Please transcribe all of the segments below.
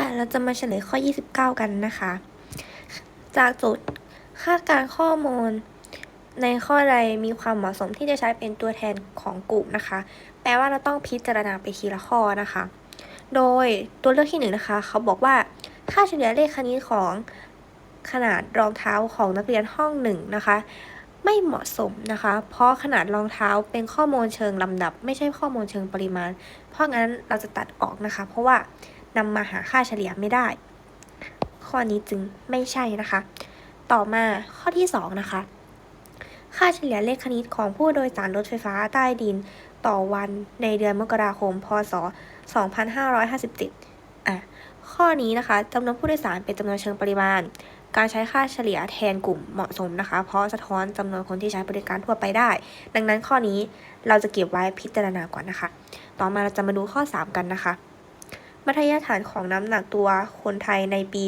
ค่ะ เราจะมาเฉลยข้อ 29 กันนะคะ จากโจทย์คาดการข้อมูล ในข้อใดมีความเหมาะสมที่จะใช้เป็นตัวแทนของกลุ่มนะคะ แปลว่าเราต้องพิจารณาไปทีละข้อนะคะ โดยตัวเลือกที่หนึ่งนะคะ เขาบอกว่าค่าเฉลี่ยเลขคณิตของขนาดรองเท้าของนักเรียนห้องหนึ่งนะคะ ไม่เหมาะสมนะคะ เพราะขนาดรองเท้าเป็นข้อมูลเชิงลำดับ ไม่ใช่ข้อมูลเชิงปริมาณ เพราะงั้นเราจะตัดออกนะคะ เพราะว่า นำมาหาค่าเฉลี่ยไม่ได้ ข้อนี้จึงไม่ใช่นะคะ ต่อมาข้อที่ 2 นะคะ ค่าเฉลี่ยเลขคณิตของผู้โดยสารรถไฟฟ้าใต้ดิน ต่อวันในเดือนมกราคม พศ 2557อะข้อนี้นะคะจำนวนผู้โดยสารเป็นจำนวนเชิงปริมาณ การใช้ค่าเฉลี่ยแทนกลุ่มเหมาะสมนะคะ เพราะสะท้อนจำนวนคนที่ใช้บริการทั่วไปได้ ดังนั้นข้อนี้เราจะเก็บไว้พิจารณาก่อนนะคะ ต่อมาเราจะมาดูข้อ 3 กันนะคะ มัธยฐานของน้ำหนักตัวคนไทยในปี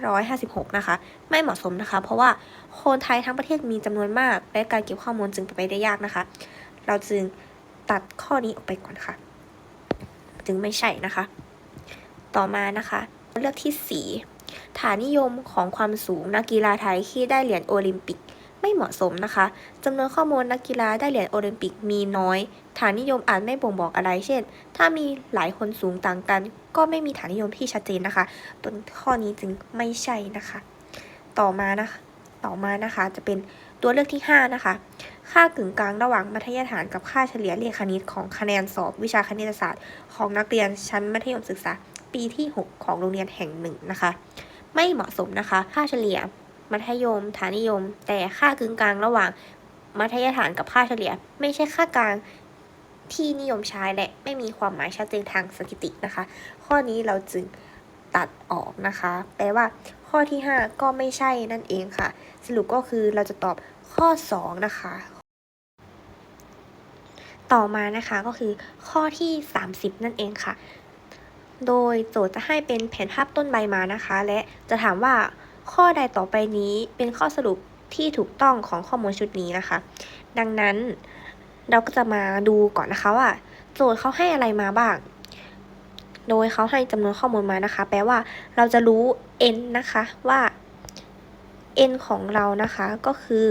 2556 นะคะ ไม่เหมาะสมนะคะ เพราะว่าคนไทยทั้งประเทศมีจำนวนมาก และการเก็บข้อมูลจึงเป็นไปได้ยากนะคะ เราจึงตัดข้อนี้ออกไปก่อนค่ะ จึงไม่ใช่นะคะ ต่อมานะคะ เลือกที่ 4 ฐานนิยมของความสูงนักกีฬาไทยที่ได้เหรียญโอลิมปิก ไม่เหมาะสมนะคะจำนวนข้อมูลนักกีฬาได้เหรียญโอลิมปิกมีน้อย ฐานนิยมอาจไม่บ่งบอกอะไร เช่น ถ้ามีหลายคนสูงต่างกัน ก็ไม่มีฐานนิยมที่ชัดเจนนะคะต้นข้อนี้จึงไม่ใช่นะคะ ต่อมานะคะต่อมานะคะจะเป็นตัวเลือกที่ 5 นะคะ ค่ากึ่งกลางระหว่างมัธยฐานกับค่าเฉลี่ยเลขคณิตของคะแนนสอบวิชาคณิตศาสตร์ ของนักเรียนชั้นมัธยมศึกษา ปีที่ 6 ของโรงเรียนแห่งหนึ่งนะคะ ไม่เหมาะสมนะคะ ค่าเฉลี่ย มัธยม ฐานนิยม แต่ค่ากึ่งกลางระหว่างมัธยฐานกับค่าเฉลี่ย ไม่ใช่ค่ากลางที่นิยมใช้และไม่มีความหมายชัดเจนทางสถิตินะคะ ข้อนี้เราจึงตัดออกนะคะ แปลว่าข้อที่ 5 ก็ไม่ใช่นั่นเองค่ะ สรุปก็คือเราจะตอบข้อ 2 นะคะ ต่อมานะคะก็คือข้อที่ 30 นั่นเองค่ะ โดยโจทย์จะให้เป็นแผนภาพต้นใบมานะคะ และจะถามว่า ข้อใดต่อไปนี้เป็นข้อสรุปที่ถูกต้องของข้อมูลชุดนี้นะคะ ดังนั้นเราก็จะมาดูก่อนนะคะว่า โจทย์เขาให้อะไรมาบ้าง โดยเขาให้จำนวนข้อมูลมานะคะ แปลว่าเราจะรู้ n นะคะว่า n ของเรานะคะก็คือ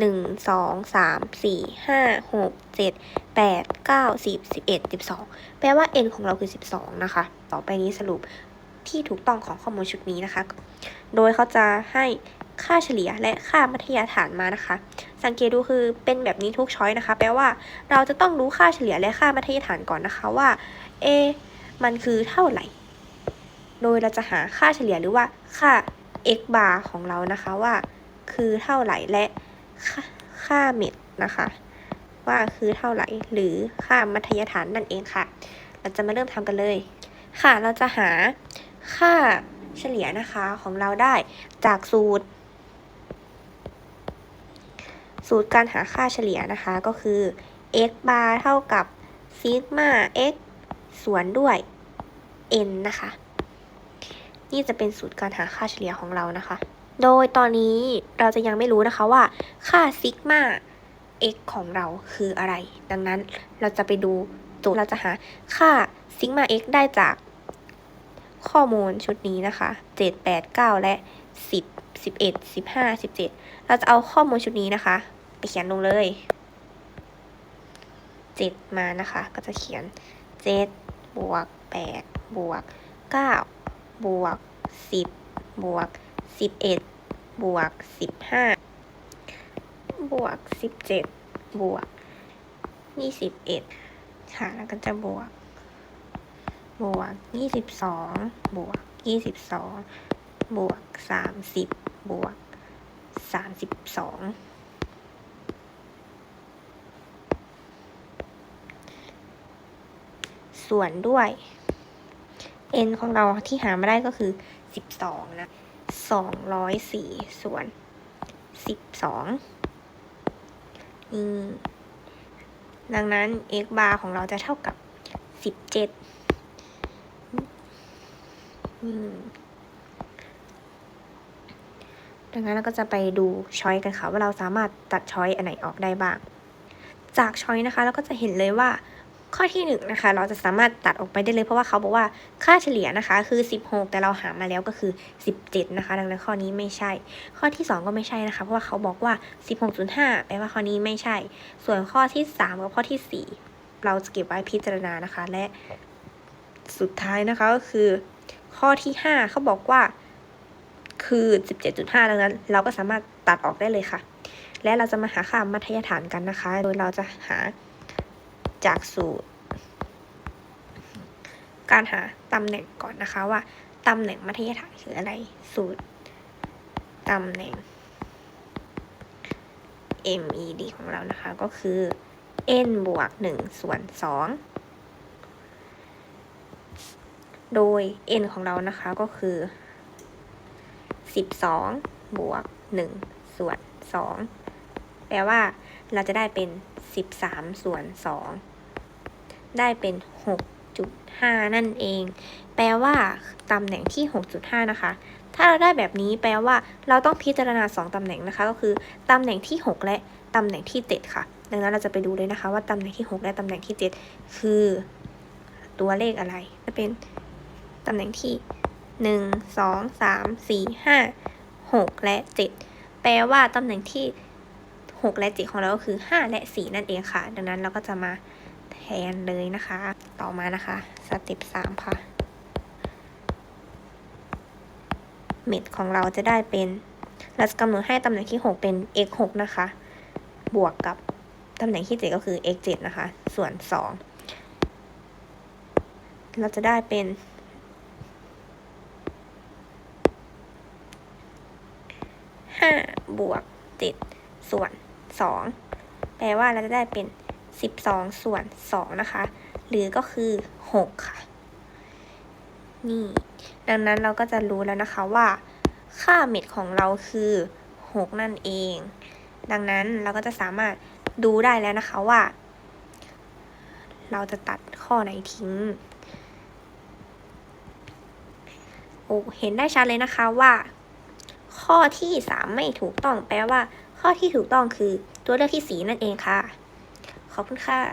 1 2 3 4 5 6 7 8 9 10 11 12 แปลว่า n ของเราคือ 12 นะคะ ต่อไปนี้สรุป ที่ถูกต้องของข้อมูลชุดนี้นะคะ โดยเขาจะให้ค่าเฉลี่ยและค่ามัธยฐานมานะคะ สังเกตดูคือเป็นแบบนี้ทุกช้อยนะคะ แปลว่าเราจะต้องรู้ค่าเฉลี่ยและค่ามัธยฐานก่อนนะคะว่า a มันคือเท่าไหร่ โดยเราจะหาค่าเฉลี่ยหรือว่าค่า x bar ของเรานะคะว่าคือเท่าไหร่และค่าเม็ดนะคะ ว่าคือเท่าไหร่หรือค่ามัธยฐานนั่นเองค่ะ เราจะมาเริ่มทำกันเลย ค่ะเราจะหา ค่าเฉลี่ยนะคะของเราได้จากสูตร สูตรการหาค่าเฉลี่ยนะคะก็คือ x bar เท่ากับซิกมา x ส่วนด้วย n นะคะ นี่จะเป็นสูตรการหาค่าเฉลี่ยของเรานะคะ โดยตอนนี้เราจะยังไม่รู้นะคะว่าค่าซิกมา x ของเราคืออะไร ดังนั้นเราจะไปดูโจทย์เราจะหาค่าซิกมา x ได้จาก ข้อมูลชุดนี้นะคะ 7 8 9 และ 10 11 15 17 เราจะเอาข้อมูลชุดนี้นะคะ ไปเขียนลงเลย 7 มานะคะ ก็จะเขียน 7 บวก 8 บวก 9 บวก 10 บวก 11 บวก 15 บวก 17 บวก 21 ค่ะ แล้วก็จะบวก บวก22บวก22บวก30บวก32ส่วนด้วย n ของเราที่หามาได้ก็คือ12นะ204ส่วน12อืมดังนั้น x bar ของเราจะเท่ากับ17อืมดั ดังนั้นเราก็จะไปดูช้อยกันค่ะว่าเราสามารถตัดช้อยอันไหนออกได้บ้าง จากช้อยนะคะเราก็จะเห็นเลยว่าข้อที่หนึ่งนะคะเราจะสามารถตัดออกไปได้เลยเพราะว่าเขาบอกว่าค่าเฉลี่ยนะคะคือ 16 แต่เราหามาแล้วก็คือ 17 นะคะ ดังนั้นข้อนี้ไม่ใช่ ข้อที่ 2 ก็ไม่ใช่นะคะ เพราะว่าเขาบอกว่า 16.5แปลว่าข้อนี้ไม่ใช่ ส่วนข้อที่ 3 กับข้อทีสี่4 เราจะเก็บไว้พิจารณานะคะ และสุดท้ายนะคะก็คือ ข้อที่ 5เขาบอกว่า คือ 17.5 ดังนั้น เราก็สามารถตัดออกได้เลยค่ะ และเราจะมาหาค่ามัธยฐานกันนะคะ โดยเราจะหาจากสูตร การหาตำแหน่งก่อนนะคะว่าตำแหน่งมัธยฐานคืออะไร สูตรตำแหน่ง MED ของเรานะคะก็คือ n บวก 1 ส่วน 2 โดย n ของเรานะคะก็คือ 12 บวก 1 ส่วน 2 แปลว่าเราจะได้เป็น 13 ส่วน 2 ได้เป็น 6.5 นั่นเอง แปลว่าตำแหน่งที่ 6.5 นะคะ ถ้าเราได้แบบนี้แปลว่าเราต้องพิจารณา 2 ตำแหน่งนะคะ ก็คือตำแหน่งที่ 6 และตำแหน่งที่ 7 ค่ะ ดังนั้นเราจะไปดูเลยนะคะว่าตำแหน่งที่ 6 และตำแหน่งที่ 7 คือตัวเลขอะไรจะเป็น ตำแหน่งที่ 1 2 3 4 5 6 และ 7 แปลว่าตำแหน่งที่ 6 และ 7 ของเราก็คือ 5 และ 4 นั่นเองค่ะ ดังนั้นเราก็จะมาแทนเลยนะคะ ต่อมานะคะสเต็ป3ค่ะเม็ดของเราจะได้เป็น เราจะกำหนดให้ตำแหน่งที่ 6 เป็น x 6นะคะ บวกกับตำแหน่งที่ 7 ก็คือ x 7นะคะ ส่วน 2 เราจะได้เป็น 5บวก7ส่วน2แปลว่าเราจะได้เป็น12ส่วน2นะคะ หรือก็คือ6ค่ะ นี่ ดังนั้นเราก็จะรู้แล้วนะคะว่า ค่าเม็ดของเราคือ6นั่นเอง ดังนั้นเราก็จะสามารถดูได้แล้วนะคะว่า เราจะตัดข้อไหนทิ้งโอ้เห็นได้ชัดเลยนะคะว่า ข้อที่ 3 ไม่ถูกต้องแปลว่า ข้อที่ถูกต้องคือตัวเลือกที่ 4 นั่นเองค่ะ ขอบคุณค่ะ